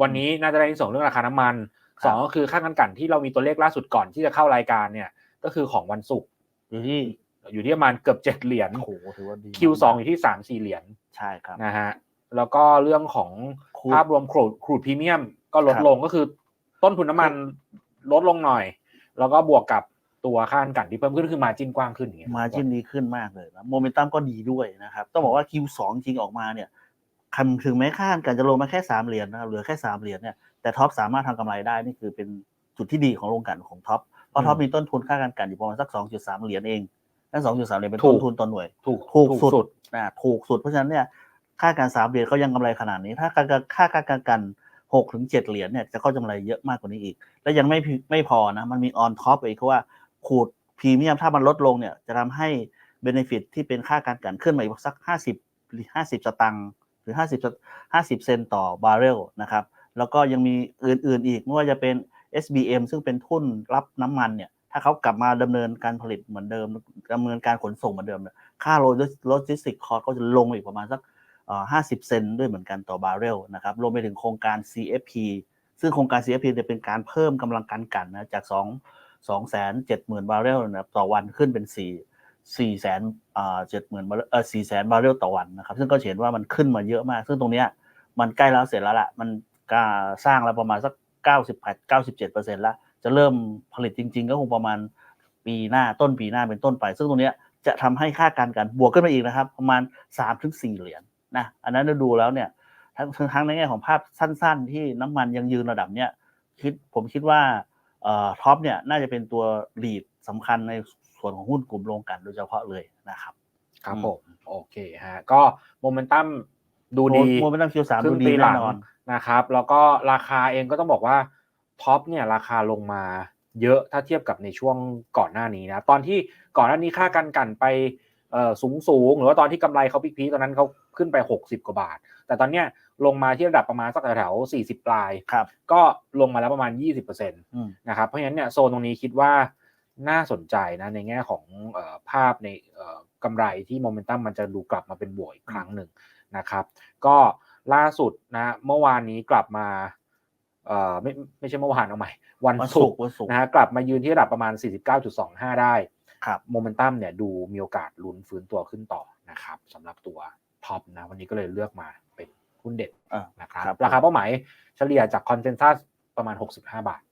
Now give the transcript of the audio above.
วันนี้น่าจะได้ที่ส่งเรื่องราคาน้ำมันครับสองก็คือค่ากันกันที่เรามีตัวเลขล่าสุดก่อนที่จะเข้ารายการเนี่ย ก็คือของวันศุกร์อยู่ที่อยู่ที่ประมาณเกือบเจ็ดเหรียญโอ้โหถือว่าดี Q2 อยู่ที่สามสี่เหรียญใช่ครับนะฮะแล้วก็เรื่องของครูดภาพรวมครูดครูดพรีเมียม ก็ลดครับลงก็คือ ต้นทุนน้ำมันลดลงหน่อย แล้วก็บวกกับตัวค่ากันกันที่เพิ่มขึ้นคือมาจิ้นกว้างขึ้นอย่างเงี้ยมาจิ้นดีขึ้นมากเลยนะโมเมนตัมก็ดีด้วยนะครับ ต้องบอกว่า Q2 จริงออกมาเนี่ยคำ ถึงแม้ค่ากันจะลงมาแค่สามเหรียญนะครับเหลือแค่สามเหรียญเนี่ยแต่ท็อปสามารถทำกำไรได้นี่คือเป็นจุดที่ดีของโรงกลันของท็อปเพราะท็อปมีต้นทุนค่ากันกันอยู่ประมาณสักสองจุดสามเหรียญเองนั่นสองจุดสามเหรียญเป็นต้นทุนต่อหน่วยถูกถูกถูกสุสุดดนะถูกสุดเพราะฉะนั้นเนี่ยค่าการสามเหรียญเขายังกำไรขนาดนี้ ถ้าการค่าการกันกันหกถึงเจ็ดเหรียญเนี่ยจะเข้ากำไรเยอะมากกว่านี้อีก และยังไม่พิไม่พอนะมันมีออนท็อปอีกเพราะว่าขูดพรีเมียมถ้ามันลดลงเนี่ยจะทำให้เบนฟิตที่เป็นค่าการกันขึ้นมาอีกสักห้าสิบหรือห้าสิบสตังค์ห รือห้าสิบห้าสิบเซนต์ต่อบาร์เรลนะครับ แล้วก็ยังมีอื่นๆอีกไม่ว่าจะเป็น SBM ซึ่งเป็นทุนรับน้ำมันเนี่ย ถ้าเขากลับมาดำเนินการผลิตเหมือนเดิมดำเนินการขนส่งเหมือนเดิมเนี่ยค่าโลจิสติกคอร์ก็จะลงอีกประมาณสักห้าสิบเซนต์ด้วยเหมือนกันต่อบาร์เรลนะครับ รวมไปถึงโครงการ CFP ซึ่งโครงการ CFP จะเป็นการเพิ่มกำลังการกันนะจาก 2 2 7 0 0 0 0 บาร์เรลนะต่อวันขึ้นเป็น 4 4แสนอ่าเจ็ดหมื่นบาร์เรลเออ4แสนบาร์เรลต่อวันนะครับ ซึ่งก็เห็นว่ามันขึ้นมาเยอะมาก ซึ่งตรงเนี้ยมันใกล้แล้วเสร็จแล้วละมันก็สร้างแล้วประมาณสัก98 97เปอร์เซ็นต์แล้วจะเริ่มผลิตจริง ๆ ก็คงประมาณปีหน้าต้นปีหน้าเป็นต้นไป ซึ่งตรงเนี้ยจะทำให้ค่าการกันบวกขึ้นมาอีกนะครับ ประมาณ3ถึง4เหรียญนะอันนั้นเราดูแล้วเนี่ยทั้งทั้งในแง่ของภาพสั้น ๆ ที่น้ำมันยังยืนระดับเนี้ยคิดผมคิดว่าเอ่อท็อปเนี่ยน่าจะเป็นตัวลีดสำคัญใน ส่วนของหุ้นกลุ่มโรงกลันโดยเฉพาะเลยนะครับ ครับอืมผมโอเคฮะก็โมเมนตัมดูดีโมเมนตัมคิวสามครึ่ดูงดีปีหแน่ลังนอนนะครับ แล้วก็ราคาเองก็ต้องบอกว่าท็อปเนี่ยราคาลงมาเยอะถ้าเทียบกับในช่วงก่อนหน้านี้นะตอนที่ก่อนหน้านี้ค่ากันกันไปสูงสูงๆหรือว่าตอนที่กำไรเขาพีคๆตอนนั้นเขาขึ้นไป 60 กว่าบาท แต่ตอนเนี้ยลงมาที่ระดับประมาณสักแถวๆ40 ปลายครับก็ลงมาแล้วประมาณ 20%อืมนะครับเพราะฉะนั้นเนี่ยโซนตรงนี้คิดว่า น่าสนใจนะในแง่ของเออภาพในเอ่อกำไรที่โมเมนตัมมันจะดูกลับมาเป็นบวกอีกครั้งหนึ่งนะครับ ก็ล่าสุดนะเมื่อวานนี้กลับมาเอ่อไม่ไม่ใช่เมื่อวานเอาใหม่วันวันศุศุกกร์ร์วันศุกร์นะฮะกลับมายืนที่ระดับประมาณ 49.25 ได้ครับโมเมนตัมเนี่ยดูมีโอกาสลุ้นฟื้นตัวขึ้นต่อนะครับสำหรับตัวท็อปนะวันนี้ก็เลยเลือกมาเป็นหุ้นเด็ดอ่านะครับครับ ราคาเป้าหมายเฉลี่ยจากคอนเซนแซสประมาณ 65 บาท